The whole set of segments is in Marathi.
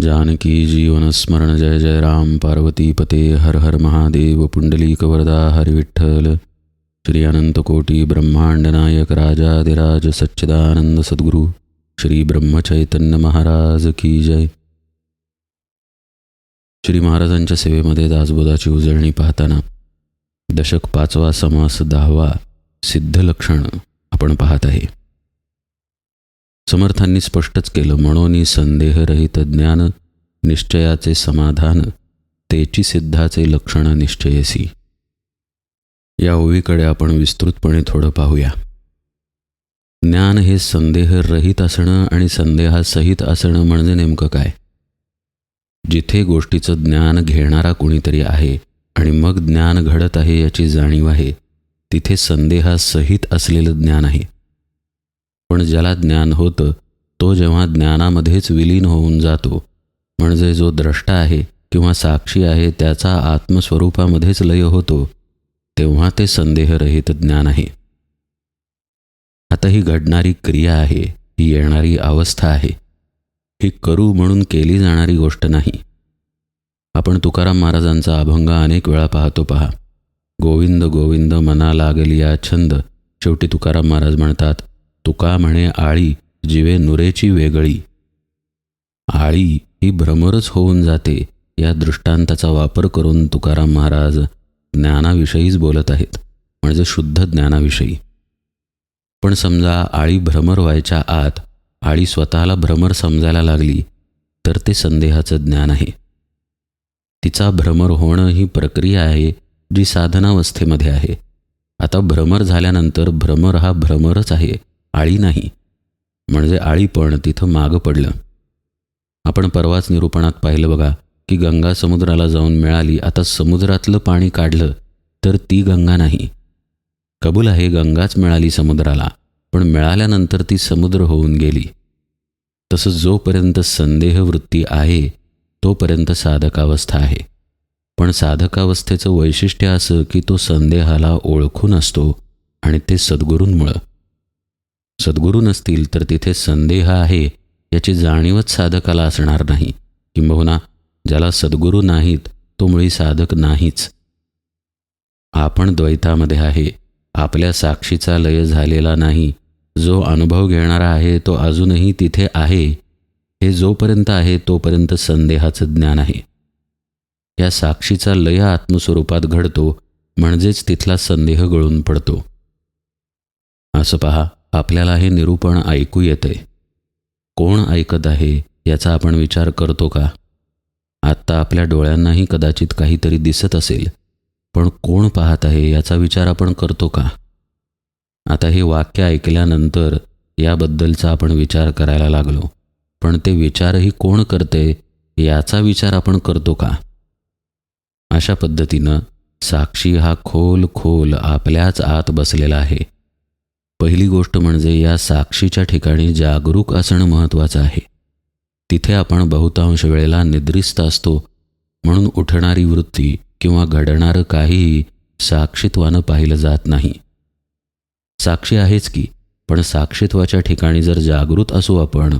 जानकी जीवनस्मरण जय जय राम पार्वती पते हर हर महादेव पुंडलीकवरदा वरदा विठ्ठल। श्री अनंतकोटी ब्रह्मांडनायक ब्रह्मांड नायक राजाधिराज सच्चिदानंद सद्गुरू श्री ब्रह्मचैतन्य महाराज की जय। श्री महाराजांच्या सेवेमध्ये दासबोधाची उजळणी पाहताना दशक पाचवा समास दहावा सिद्धलक्षण आपण पाहत आहे। समर्थांनी स्पष्टच केलं. म्हणून संदेहरहित ज्ञान निश्चयाचे समाधान तेची सिद्धाचे लक्षण निश्चयसी. या ओवीकडे आपण विस्तृतपणे थोडं पाहूया. ज्ञान हे संदेहरहित असणं आणि संदेहासहित असणं म्हणजे नेमकं काय? जिथे गोष्टीचं ज्ञान घेणारा कुणीतरी आहे आणि मग ज्ञान घडत आहे याची जाणीव आहे तिथे संदेहासहित असलेलं ज्ञान आहे. पण ज्याला ज्ञान होतं तो जेव्हा ज्ञानामध्येच विलीन होऊन जातो. म्हणजे जो द्रष्टा आहे किंवा साक्षी आहे त्याचा आत्मस्वरूपामध्येच लय होतो तेव्हा ते संदेहरहित ज्ञान आहे. आता ही घडणारी क्रिया आहे ही येणारी अवस्था आहे. ही करू म्हणून केली जाणारी गोष्ट नाही. आपण तुकाराम महाराजांचा अभंग अनेक वेळा पाहतो पहा. गोविंद गोविंद मना लागली या छंद. शेवटी तुकाराम महाराज म्हणतात तुका म्हणे आळी जिवे नुरेची वेगळी. आळी ही भ्रमरच होऊन जाते या दृष्टांताचा वापर करून तुकाराम महाराज ज्ञानाविषयीच बोलत आहेत म्हणजे शुद्ध ज्ञानाविषयी. पण समजा आळी भ्रमर व्हायच्या आत आळी स्वतःला भ्रमर समजायला लागली तर ते संदेहाचं ज्ञान आहे. तिचा भ्रमर होणं ही प्रक्रिया आहे जी साधनावस्थेमध्ये आहे. आता भ्रमर झाल्यानंतर भ्रमर हा भ्रमरच आहे. आळी नाही. म्हणजे आळीपण तिथं मागं पडलं. आपण परवाच निरूपणात पाहिलं बघा की गंगा समुद्राला जाऊन मिळाली आता समुद्रातलं पाणी काढलं तर ती गंगा नाही. कबूल आहे गंगाच मिळाली समुद्राला पण मिळाल्यानंतर ती समुद्र होऊन गेली. तसं जोपर्यंत संदेह वृत्ती आहे तोपर्यंत साधकावस्था आहे. पण साधकावस्थेचं वैशिष्ट्य असं की तो संदेहाला ओळखून असतो आणि ते सद्गुरूंमुळं. सद्गुरू नसतील तर तिथे संदेह आहे याची जाणीवच साधकाला असणार नाही. किंबहुना ज्याला सद्गुरू नाहीत तो मुळी साधक नाहीच. आपण द्वैतामध्ये आहे. आपल्या साक्षीचा लय झालेला नाही. जो अनुभव घेणारा आहे तो अजूनही तिथे आहे. हे जोपर्यंत आहे तोपर्यंत संदेहाचं ज्ञान आहे. या साक्षीचा लय आत्मस्वरूपात घडतो म्हणजेच तिथला संदेह गळून पडतो. असं पहा. आपल्याला हे निरूपण ऐकू येते. कोण ऐकत आहे याचा आपण विचार करतो का? आत्ता आपल्या डोळ्यांनाही कदाचित काहीतरी दिसत असेल पण कोण पाहत आहे याचा विचार आपण करतो का? आता हे वाक्य ऐकल्यानंतर याबद्दलचा आपण विचार करायला लागलो पण ते विचारही कोण करते याचा विचार आपण करतो का? अशा पद्धतीनं साक्षी हा खोल खोल आपल्याच आत बसलेला आहे. पहिली गोष्ट म्हणजे या साक्षीच्या ठिकाणी जागरूक असणं महत्त्वाचं आहे. तिथे आपण बहुतांश वेळेला निद्रिस्त असतो म्हणून उठणारी वृत्ती किंवा घडणारं काहीही साक्षीत्वानं पाहिलं जात नाही. साक्षी आहेच की पण साक्षीत्वाच्या ठिकाणी जर जागृत असू आपण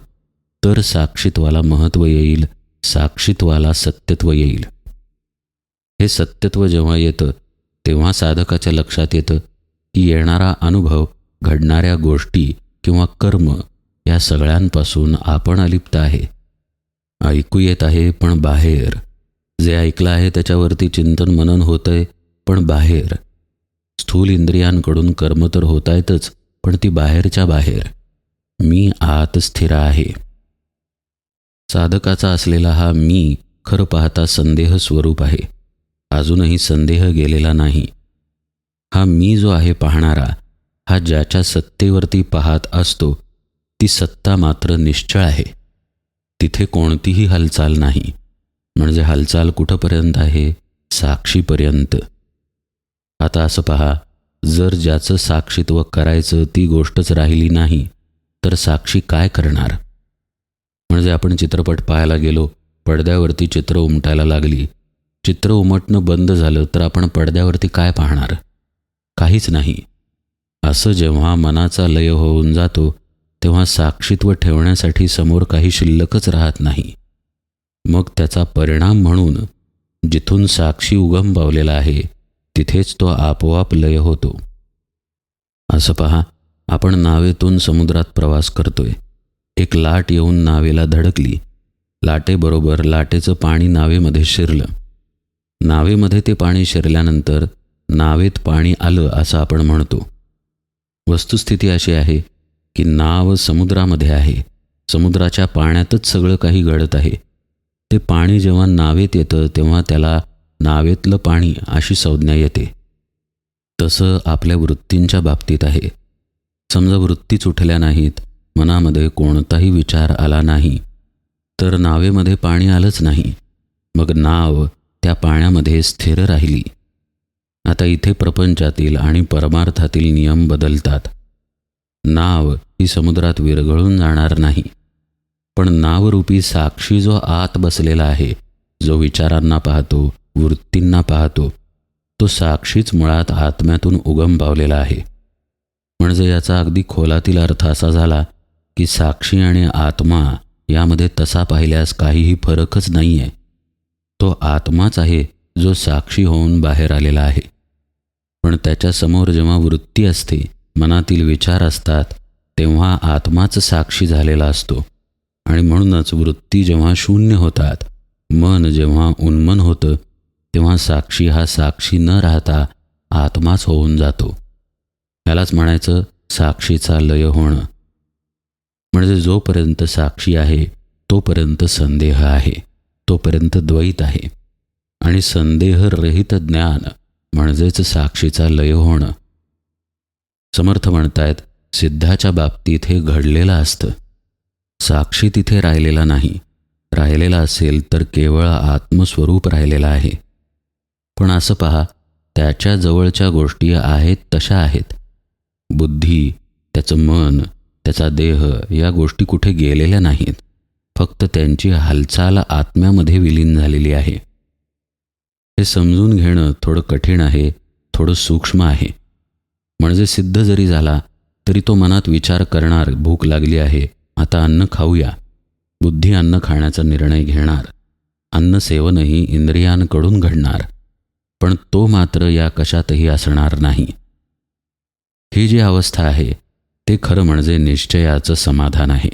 तर साक्षीत्वाला महत्त्व येईल साक्षीत्वाला सत्यत्व येईल. हे सत्यत्व जेव्हा येतं तेव्हा साधकाच्या लक्षात येतं की येणारा अनुभव घडणाऱ्या गोष्टी किंवा कर्म या सगळ्यांपासून आपण अलिप्त आहे. ऐकू येत आहे पण बाहेर. जे ऐकलं आहे त्याच्यावरती चिंतन मनन होतंय पण बाहेर. स्थूल इंद्रियांकडून कर्म तर होत आहेतच पण ती बाहेरच्या बाहेर. मी आत स्थिर आहे. साधकाचा असलेला हा मी खरं पाहता संदेह स्वरूप आहे. अजूनही संदेह गेलेला नाही. हा मी जो आहे पाहणारा हा ज्याच्या सत्तेवरती पाहत असतो ती सत्ता मात्र निश्चळ आहे. तिथे कोणतीही हालचाल नाही. म्हणजे हालचाल कुठंपर्यंत आहे? साक्षीपर्यंत. आता असं पहा जर ज्याचं साक्षीत्व करायचं ती गोष्टच राहिली नाही तर साक्षी काय करणार? म्हणजे आपण चित्रपट पाहायला गेलो पडद्यावरती चित्र उमटायला लागली. चित्र उमटणं बंद झालं तर आपण पडद्यावरती काय पाहणार? काहीच नाही. असं जेव्हा मनाचा लय होऊन जातो तेव्हा साक्षीत्व ठेवण्यासाठी समोर काही शिल्लकच राहत नाही. मग त्याचा परिणाम म्हणून जिथून साक्षी उगम पावलेला आहे तिथेच तो आपोआप लय होतो. असं पहा आपण नावेतून समुद्रात प्रवास करतोय. एक लाट येऊन नावेला धडकली. लाटेबरोबर लाटेचं पाणी नावेमध्ये शिरलं. नावेमध्ये ते पाणी शिरल्यानंतर नावेत पाणी आलं असं आपण म्हणतो. वस्तुस्थिती अशी आहे की नाव समुद्रामध्ये आहे. समुद्राच्या पाण्यातच सगळं काही घडत आहे. ते पाणी जेव्हा नावेत येतं तेव्हा त्याला नावेतलं पाणी अशी संज्ञा येते. तसं आपल्या वृत्तींच्या बाबतीत आहे. समजा वृत्तीच उठल्या नाहीत मनामध्ये कोणताही विचार आला नाही तर नावेमध्ये पाणी आलंच नाही. मग नाव त्या पाण्यामध्ये स्थिर राहिली. आता इथे प्रपंचातील आणि परमार्थातील नियम बदलतात. नाव ही समुद्रात विरघळून जाणार नाही. पण नावरूपी साक्षी जो आत बसलेला आहे जो विचारांना पाहतो वृत्तींना पाहतो तो साक्षीच मुळात आत्म्यातून उगम पावलेला आहे. म्हणजे याचा अगदी खोलातील अर्थ असा झाला की साक्षी आणि आत्मा यामध्ये तसा पाहिल्यास काहीही फरकच नाही आहे तो आत्माच आहे जो साक्षी होऊन बाहेर आलेला आहे. पण त्याच्यासमोर जेव्हा वृत्ती असते मनातील विचार असतात तेव्हा आत्माच साक्षी झालेला असतो. आणि म्हणूनच वृत्ती जेव्हा शून्य होतात मन जेव्हा उन्मन होतं तेव्हा साक्षी हा साक्षी न राहता आत्माच होऊन जातो. यालाच म्हणायचं साक्षीचा लय होणं. म्हणजे जोपर्यंत साक्षी आहे तोपर्यंत संदेह आहे तोपर्यंत द्वैत आहे. आणि संदेहरहित ज्ञान म्हणजेच साक्षीचा लय होणं. समर्थ म्हणतायत सिद्धाच्या बाबतीत हे घडलेलं असतं. साक्षी तिथे राहिलेला नाही. राहिलेला असेल तर केवळ आत्मस्वरूप राहिलेला आहे. पण असं पहा त्याच्या जवळच्या गोष्टी आहेत तशा आहेत. बुद्धी त्याचं मन त्याचा देह या गोष्टी कुठे गेलेल्या नाहीत. फक्त त्यांची हालचाल आत्म्यामध्ये विलीन झालेली आहे. हे समजून घेणं थोडं कठीण आहे थोडं सूक्ष्म आहे. म्हणजे सिद्ध जरी झाला तरी तो मनात विचार करणार भूक लागली आहे आता अन्न खाऊया. बुद्धी अन्न खाण्याचा निर्णय घेणार. अन्न सेवनही इंद्रियांकडून घडणार. पण तो मात्र या कशातही असणार नाही. ही जी अवस्था आहे ते खरं म्हणजे निश्चयाचं समाधान आहे.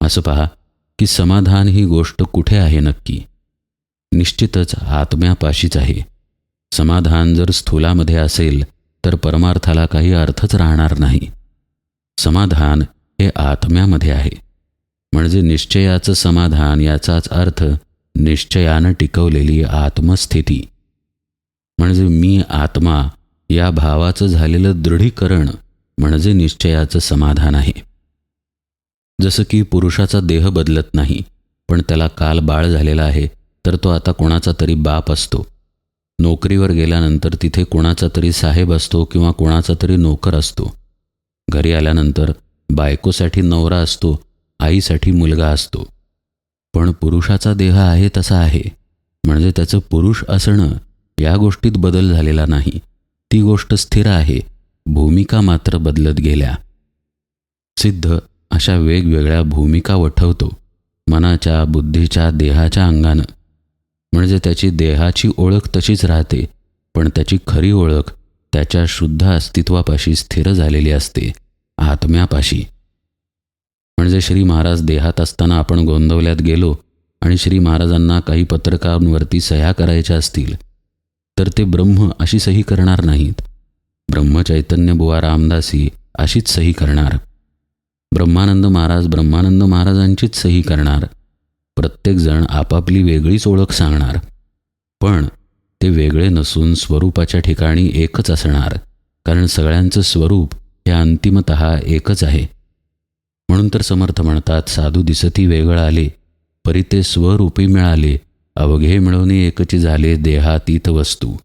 असं पहा की समाधान ही गोष्ट कुठे आहे नक्की? निश्चितच आत्म्यापाशीच आहे. समाधान जर स्थूलामध्ये असेल तर परमार्थाला काही अर्थच राहणार नाही. समाधान हे आत्म्यामध्ये आहे. म्हणजे निश्चयाचं समाधान याचाच अर्थ निश्चयानं टिकवलेली आत्मस्थिती. म्हणजे मी आत्मा या भावाचं झालेलं दृढीकरण म्हणजे निश्चयाचं समाधान आहे. जसं की पुरुषाचा देह बदलत नाही पण त्याला काल बाळ झालेला आहे तर तो आता कोणाचा तरी बाप असतो. नोकरीवर गेल्यानंतर तिथे कोणाचा तरी साहेब असतो किंवा कोणाचा तरी नोकर असतो. घरी आल्यानंतर बायकोसाठी नवरा असतो आईसाठी मुलगा असतो. पण पुरुषाचा देह आहे तसा आहे. म्हणजे त्याचं पुरुष असणं या गोष्टीत बदल झालेला नाही. ती गोष्ट स्थिर आहे. भूमिका मात्र बदलत गेल्या. सिद्ध अशा वेगवेगळ्या भूमिका वठवतो. मनाच्या बुद्धीच्या देहाच्या अंगानं. म्हणजे त्याची देहाची ओळख तशीच राहते पण त्याची खरी ओळख त्याच्या शुद्ध अस्तित्वापाशी स्थिर झालेली असते आत्म्यापाशी. म्हणजे श्री महाराज देहात असताना आपण गोंदवल्यात गेलो आणि श्री महाराजांना काही पत्रकारांवरती सह्या करायच्या असतील तर ते ब्रह्म अशी सही करणार नाहीत. ब्रह्मचैतन्य बुवा रामदासी अशीच सही करणार. ब्रह्मानंद महाराज ब्रह्मानंद महाराजांचीच सही करणार. प्रत्येकजण आपापली वेगळीच ओळख सांगणार. पण ते वेगळे नसून स्वरूपाच्या ठिकाणी एकच असणार कारण सगळ्यांचं स्वरूप हे अंतिमत एकच आहे. म्हणून तर समर्थ म्हणतात साधू दिसती वेगळं आले परी ते स्वरूपी मिळाले अवघे मिळवणे एकची झाले देहातीत वस्तू.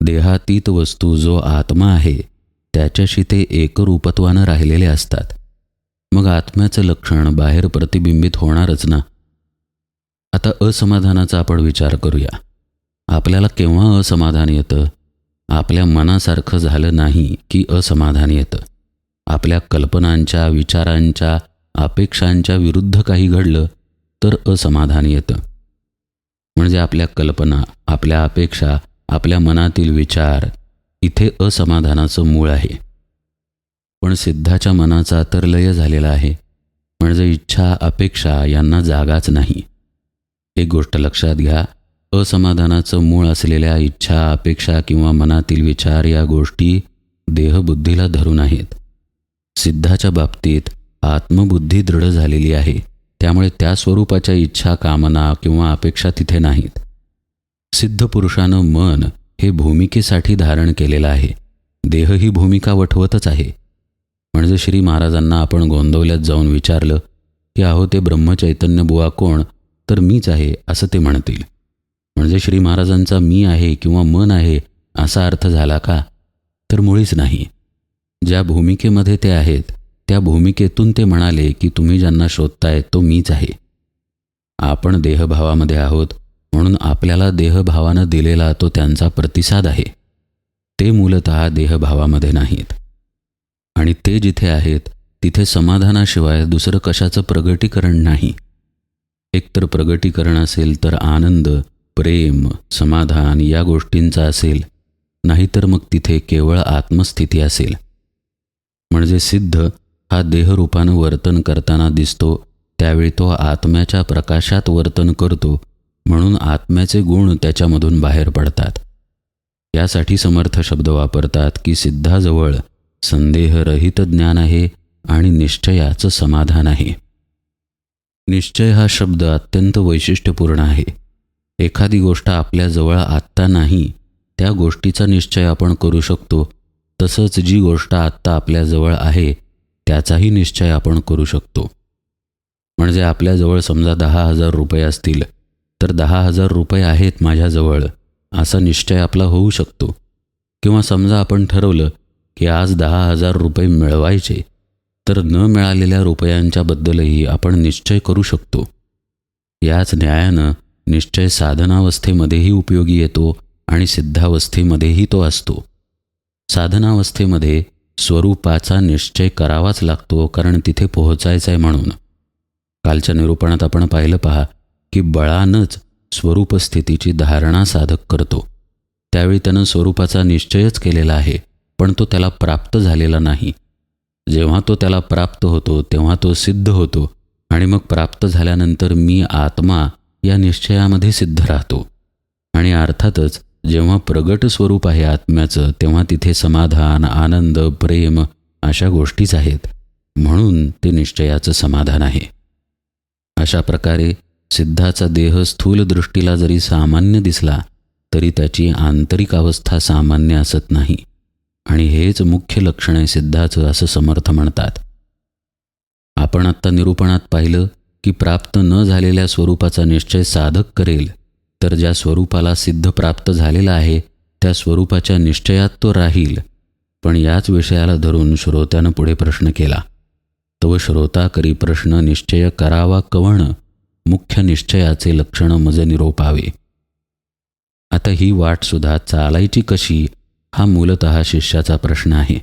देहातीत वस्तू जो आत्मा आहे त्याच्याशी ते एकरूपत्वानं राहिलेले असतात. मग आत्म्याचं लक्षण बाहेर प्रतिबिंबित होणारच ना. आता असमाधानाचा आपण विचार करूया. आपल्याला केव्हा असमाधान येतं? आपल्या मनासारखं झालं नाही की असमाधान येतं? आपल्या कल्पनांच्या विचारांच्या अपेक्षांच्या विरुद्ध काही घडलं तर असमाधान येतं. म्हणजे आपल्या कल्पना आपल्या अपेक्षा आपल्या मनातील विचार इथे असमाधानाचं मूळ आहे. पण सिद्धाच्या मनाचा तर लय झालेला आहे. म्हणजे इच्छा अपेक्षा यांना जागाच नाही. एक गोष्ट लक्षात घ्या असमाधानाचं मूळ असलेल्या इच्छा अपेक्षा किंवा मनातील विचार या गोष्टी देहबुद्धीला धरून आहेत. सिद्धाच्या बाबतीत आत्मबुद्धी दृढ झालेली आहे. त्यामुळे त्या स्वरूपाच्या इच्छा कामना किंवा अपेक्षा तिथे नाहीत. सिद्ध पुरुषानं मन हे भूमिकेसाठी धारण केलेलं आहे. देह ही भूमिका वठवतच आहे. म्हणजे श्री महाराजांना आपण गोंदवल्यात जाऊन विचारलं की अहो ते ब्रह्मचैतन्य बुवा कोण? तर मीच आहे असं ते म्हणतील. म्हणजे श्री महाराजांचा मी आहे किंवा मन आहे असा अर्थ झाला का? तर मुळीच नाही. ज्या भूमिकेमध्ये ते आहेत त्या भूमिकेतून ते म्हणाले की तुम्ही ज्यांना शोधताय तो मीच आहे. आपण देहभावामध्ये आहोत म्हणून आपल्याला देहभावानं दिलेला तो त्यांचा प्रतिसाद आहे. ते मूलत देहभावामध्ये नाहीत. आणि ते जिथे आहेत तिथे समाधानाशिवाय दुसरं कशाचं प्रगटीकरण नाही. एकतर प्रगटीकरण असेल तर आनंद प्रेम समाधान या गोष्टींचा असेल नाहीतर मग तिथे केवळ आत्मस्थिती असेल. म्हणजे सिद्ध हा देहरूपानं वर्तन करताना दिसतो त्यावेळी तो आत्म्याच्या प्रकाशात वर्तन करतो म्हणून आत्म्याचे गुण त्याच्यामधून बाहेर पडतात. यासाठी समर्थ शब्द वापरतात की सिद्धाजवळ संदेहरहित ज्ञान आहे आणि निश्चयाचं समाधान आहे. निश्चय हा शब्द अत्यंत वैशिष्ट्यपूर्ण आहे. एखादी गोष्ट आपल्याजवळ आत्ता नाही त्या गोष्टीचा निश्चय आपण करू शकतो. तसंच जी गोष्ट आत्ता आपल्याजवळ आहे त्याचाही निश्चय आपण करू शकतो. म्हणजे आपल्याजवळ समजा दहा हजार रुपये असतील तर दहा हजार रुपये आहेत माझ्याजवळ असा निश्चय आपला होऊ शकतो. किंवा समजा आपण ठरवलं की आज दहा हजार रुपये मिळवायचे तर न मिळालेल्या रुपयांच्याबद्दलही आपण निश्चय करू शकतो. याच न्यायानं निश्चय साधनावस्थेमध्येही उपयोगी येतो आणि सिद्धावस्थेमध्येही तो असतो. साधनावस्थेमध्ये स्वरूपाचा निश्चय करावाच लागतो कारण तिथे पोहोचायचं आहे म्हणून. कालच्या निरूपणात आपण पाहिलं पहा की बळानंच स्वरूपस्थितीची धारणा साधक करतो. त्यावेळी त्यानं स्वरूपाचा निश्चयच केलेला आहे. पण तो त्याला प्राप्त झालेला नाही. जेव्हा तो त्याला प्राप्त होतो तेव्हा तो सिद्ध होतो आणि मग प्राप्त झाल्यानंतर मी आत्मा या निश्चयामध्ये सिद्ध राहतो. आणि अर्थातच जेव्हा प्रगट स्वरूप आहे आत्म्याचं तेव्हा तिथे समाधान आनंद प्रेम अशा गोष्टीच आहेत. म्हणून ते निश्चयाचं समाधान आहे. अशा प्रकारे सिद्धाचा देह स्थूल दृष्टीला जरी सामान्य दिसला तरी त्याची आंतरिक अवस्था सामान्य असत नाही. आणि हेच मुख्य लक्षण आहे सिद्धाचं असं समर्थ म्हणतात. आपण आत्ता निरूपणात पाहिलं की प्राप्त न झालेल्या स्वरूपाचा निश्चय साधक करेल तर ज्या स्वरूपाला सिद्ध प्राप्त झालेला आहे त्या स्वरूपाच्या निश्चयात तो राहील. पण याच विषयाला धरून श्रोत्यानं पुढे प्रश्न केला. तव श्रोता करी प्रश्न निश्चय करावा कवण? मुख्य निश्चयाचे लक्षण मज निरोपावे. आता ही वाटसुद्धा चालायची कशी? हा मूलत शिष्याचा प्रश्न आहे.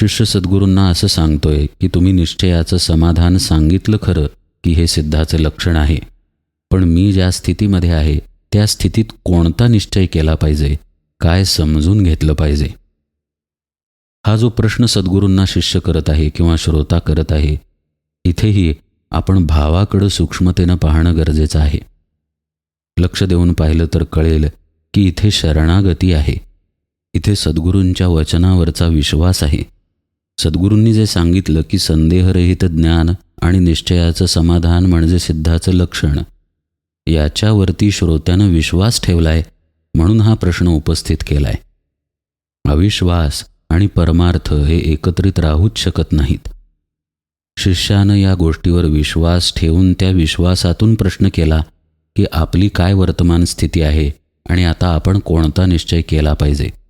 शिष्य सद्गुरूंना असं सांगतोय की तुम्ही निश्चयाचं समाधान सांगितलं खरं की हे सिद्धाचं लक्षण आहे. पण मी ज्या स्थितीमध्ये आहे त्या स्थितीत कोणता निश्चय केला पाहिजे? काय समजून घेतलं पाहिजे? हा जो प्रश्न सद्गुरूंना शिष्य करत आहे किंवा श्रोता करत आहे इथेही आपण भावाकडं सूक्ष्मतेनं पाहणं गरजेचं आहे. लक्ष देऊन पाहिलं तर कळेल की इथे शरणागती आहे. इथे सद्गुरूंच्या वचनावरचा विश्वास आहे. सद्गुरूंनी जे सांगितलं की संदेहरहित ज्ञान आणि निश्चयाचं समाधान म्हणजे सिद्धाचं लक्षण याच्यावरती श्रोत्यानं विश्वास ठेवलाय म्हणून हा प्रश्न उपस्थित केलाय. अविश्वास आणि परमार्थ हे एकत्रित राहूच शकत नाहीत. शिष्यानं या गोष्टीवर विश्वास ठेवून त्या विश्वासातून प्रश्न केला की आपली काय वर्तमान स्थिती आहे आणि आता आपण कोणता निश्चय केला पाहिजे?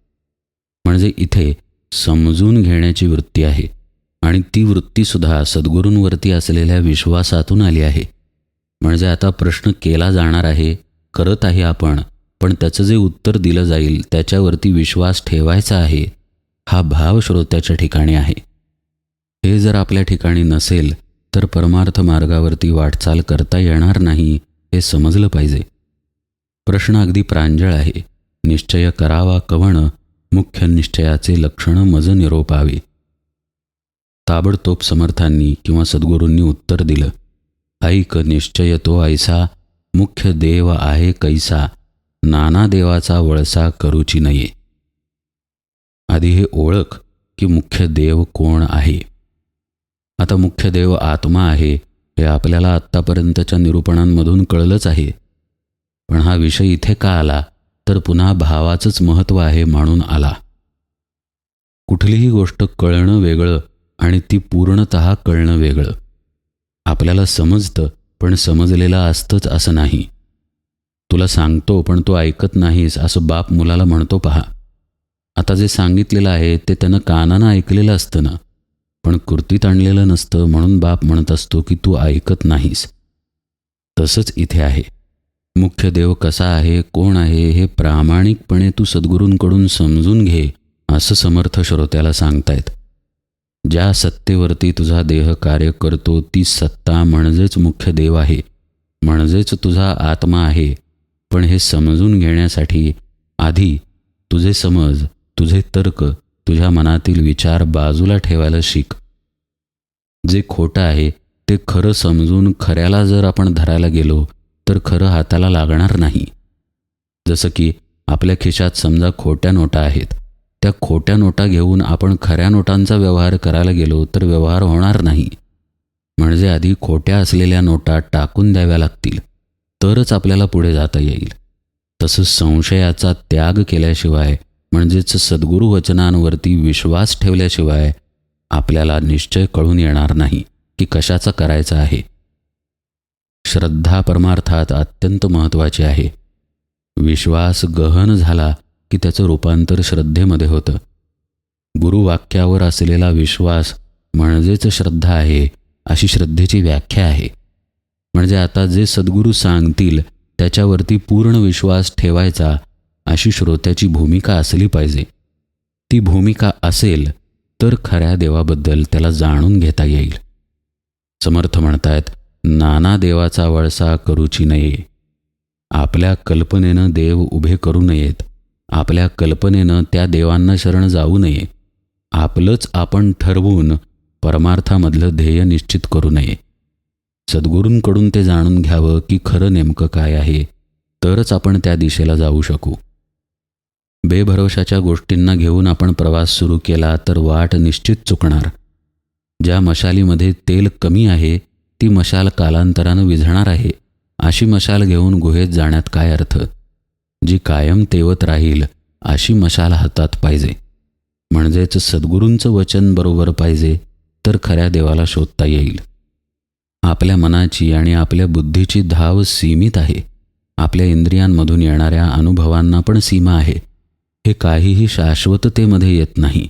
म्हणजे इथे समजून घेण्याची वृत्ती आहे आणि ती वृत्तीसुद्धा सद्गुरूंवरती असलेल्या विश्वासातून आली आहे. म्हणजे आता प्रश्न केला जाणार आहे करत आहे आपण पण त्याचं जे उत्तर दिलं जाईल त्याच्यावरती विश्वास ठेवायचा आहे हा भाव श्रोत्याच्या ठिकाणी आहे. हे जर आपल्या ठिकाणी नसेल तर परमार्थ मार्गावरती वाटचाल करता येणार नाही हे समजलं पाहिजे. प्रश्न अगदी प्रांजळ आहे. निश्चय करावा कवण मुख्य निश्चयाचे लक्षण मज निरोपावे. ताबडतोब समर्थांनी किंवा सद्गुरूंनी उत्तर दिलं ऐक निश्चय तो ऐसा मुख्य देव आहे कैसा नाना देवाचा वळसा करूची नये. आधी हे ओळख की मुख्य देव कोण आहे. आता मुख्य देव आत्मा आहे हे आपल्याला आत्तापर्यंतच्या निरूपणांमधून कळलंच आहे. पण हा विषय इथे का आला? तर पुन्हा भावाचंच महत्त्व आहे म्हणून आला. कुठलीही गोष्ट कळणं वेगळं आणि ती पूर्णत कळणं वेगळं. आपल्याला समजतं पण समजलेलं असतंच असं नाही. तुला सांगतो पण तू ऐकत नाहीस असं बाप मुलाला म्हणतो पहा. आता जे सांगितलेलं आहे ते त्यानं कानानं ऐकलेलं असतं ना. पण कृतीत आणलेलं नसतं म्हणून बाप म्हणत असतो की तू ऐकत नाहीस. तसंच इथे आहे. मुख्य देव कसा आहे कोण आहे हे प्रामाणिकपणे तू सद्गुरूंकडून समजून घे असं समर्थ श्रोत्याला सांगतायत. ज्या सत्तेवरती तुझा देह कार्य करतो ती सत्ता म्हणजेच मुख्य देव आहे म्हणजेच तुझा आत्मा आहे. पण हे समजून घेण्यासाठी आधी तुझे समज तुझे तर्क तुझ्या मनातील विचार बाजूला ठेवायला शिक. जे खोटं आहे ते खरं समजून खऱ्याला जर आपण धरायला गेलो तर खरं हाताला लागणार नाही. जसं की आपल्या खिशात समजा खोट्या नोटा आहेत. त्या खोट्या नोटा घेऊन आपण खऱ्या नोटांचा व्यवहार करायला गेलो तर व्यवहार होणार नाही. म्हणजे आधी खोट्या असलेल्या नोटा टाकून द्याव्या लागतील. तरच आपल्याला पुढे जाता येईल. तसंच संशयाचा त्याग केल्याशिवाय म्हणजेच सद्गुरू वचनांवरती विश्वास ठेवल्याशिवाय आपल्याला निश्चय कळून येणार नाही की कशाचा करायचा आहे. श्रद्धा परमार्थात अत्यंत महत्त्वाची आहे. विश्वास गहन झाला की त्याचं रूपांतर श्रद्धेमध्ये होतं. गुरुवाक्यावर असलेला विश्वास म्हणजेच श्रद्धा आहे अशी श्रद्धेची व्याख्या आहे. म्हणजे आता जे सद्गुरू सांगतील त्याच्यावरती पूर्ण विश्वास ठेवायचा अशी श्रोत्याची भूमिका असली पाहिजे. ती भूमिका असेल तर खऱ्या देवाबद्दल त्याला जाणून घेता येईल. समर्थ म्हणतायत नाना देवाचा वळसा करूची नये. आपल्या कल्पनेनं देव उभे करू नयेत. आपल्या कल्पनेनं त्या देवांना शरण जाऊ नये. आपलंच आपण ठरवून परमार्थामधलं ध्येय निश्चित करू नये. सद्गुरूंकडून ते जाणून घ्यावं की खरं नेमकं काय आहे तरच आपण त्या दिशेला जाऊ शकू. बेभरवशाच्या गोष्टींना घेऊन आपण प्रवास सुरू केला तर वाट निश्चित चुकणार. ज्या मशालीमध्ये तेल कमी आहे ती मशाल कालांतरानं विझणार आहे. अशी मशाल घेऊन गुहेत जाण्यात काय अर्थ? जी कायम तेवत राहील अशी मशाल हातात पाहिजे. म्हणजेच सद्गुरूंचं वचन बरोबर पाहिजे तर खऱ्या देवाला शोधता येईल. आपल्या मनाची आणि आपल्या बुद्धीची धाव सीमित आहे. आपल्या इंद्रियांमधून येणाऱ्या अनुभवांना पण सीमा आहे. हे काहीही शाश्वततेमध्ये येत नाही.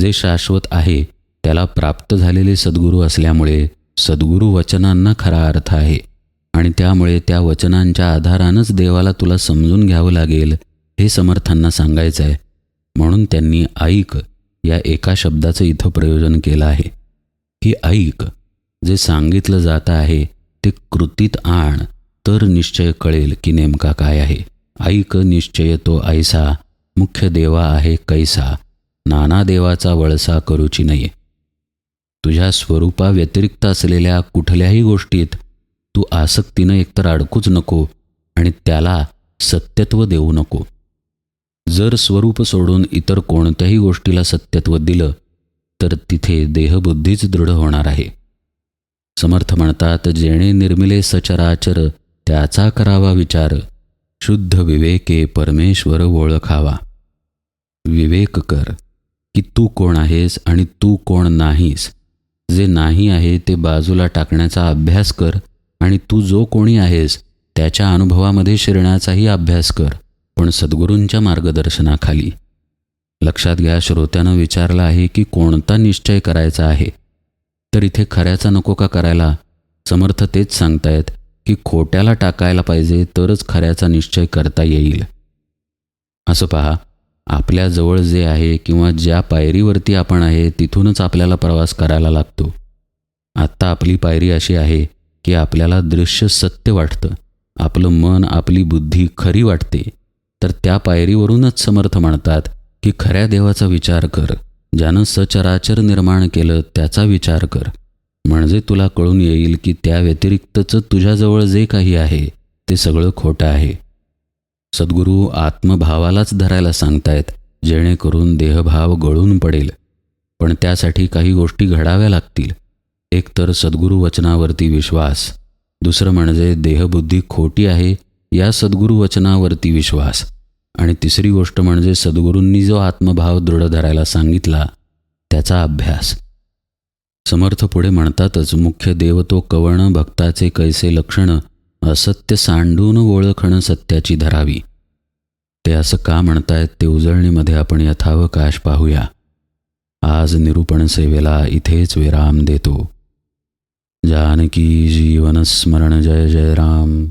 जे शाश्वत आहे त्याला प्राप्त झालेले सद्गुरू असल्यामुळे सद्गुरू वचनांना खरा अर्थ आहे आणि त्यामुळे त्या वचनांच्या आधारानंच देवाला तुला समजून घ्यावं लागेल हे समर्थांना सांगायचं आहे. म्हणून त्यांनी ऐक या एका शब्दाचं इथं प्रयोजन केलं आहे. की ऐक जे सांगितलं जात आहे ते कृतीत आण तर निश्चय कळेल की नेमका काय आहे. ऐक निश्चय तो ऐसा मुख्य देवा आहे कैसा नाना देवाचा वळसा करूची नये. तुझ्या स्वरूपाव्यतिरिक्त असलेल्या कुठल्याही गोष्टीत तू आसक्तीनं एकतर अडकूच नको आणि त्याला सत्यत्व देऊ नको. जर स्वरूप सोडून इतर कोणत्याही गोष्टीला सत्यत्व दिलं तर तिथे देहबुद्धीच दृढ होणार आहे. समर्थ म्हणतात जेणे निर्मिले सचराचर त्याचा करावा विचार. शुद्ध विवेके परमेश्वर ओळखावा. विवेक कर की तू कोण आहेस आणि तू कोण नाहीस. जे नाही आहे ते बाजूला टाकण्याचा अभ्यास कर आणि तू जो कोणी आहेस त्याच्या अनुभवामध्ये शिरण्याचाही अभ्यास कर. पण सद्गुरूंच्या मार्गदर्शनाखाली. लक्षात घ्या श्रोत्यानं विचारलं आहे की कोणता निश्चय करायचा आहे? तर इथे खऱ्याचा नको का करायला? समर्थ तेच सांगतायत की खोट्याला टाकायला पाहिजे तरच खऱ्याचा निश्चय करता येईल. असं पहा. आपल्याजवळ जे आहे किंवा ज्या पायरीवरती आपण आहे तिथूनच आपल्याला प्रवास करायला लागतो. आत्ता आपली पायरी अशी आहे की आपल्याला दृश्य सत्य वाटतं. आपलं मन आपली बुद्धी खरी वाटते. तर त्या पायरीवरूनच समर्थ म्हणतात की खऱ्या देवाचा विचार कर. ज्यानं सचराचर निर्माण केलं त्याचा विचार कर. म्हणजे तुला कळून येईल की त्या व्यतिरिक्तचं तुझ्याजवळ जे काही आहे ते सगळं खोटं आहे. सद्गुरू आत्मभावालाच धरायला सांगतायत जेणेकरून देहभाव गळून पडेल. पण त्यासाठी काही गोष्टी घडाव्या लागतील. एक तर सद्गुरू वचनावरती विश्वास दुसरं म्हणजे देहबुद्धी खोटी आहे या सद्गुरू वचनावरती विश्वास. आणि तिसरी गोष्ट म्हणजे सद्गुरूंनी जो आत्मभाव दृढ धरायला सांगितला त्याचा अभ्यास. समर्थ पुढे म्हणतातच मुख्य देवतो कवण भक्ताचे कैसे लक्षण असत्य सांडून ओळखणं सत्याची धरावी. ते असं का म्हणतायत ते उजळणीमध्ये आपण यथावकाश पाहूया. आज निरूपण सेवेला इथेच विराम देतो. जानकी जीवन स्मरण जय जय राम.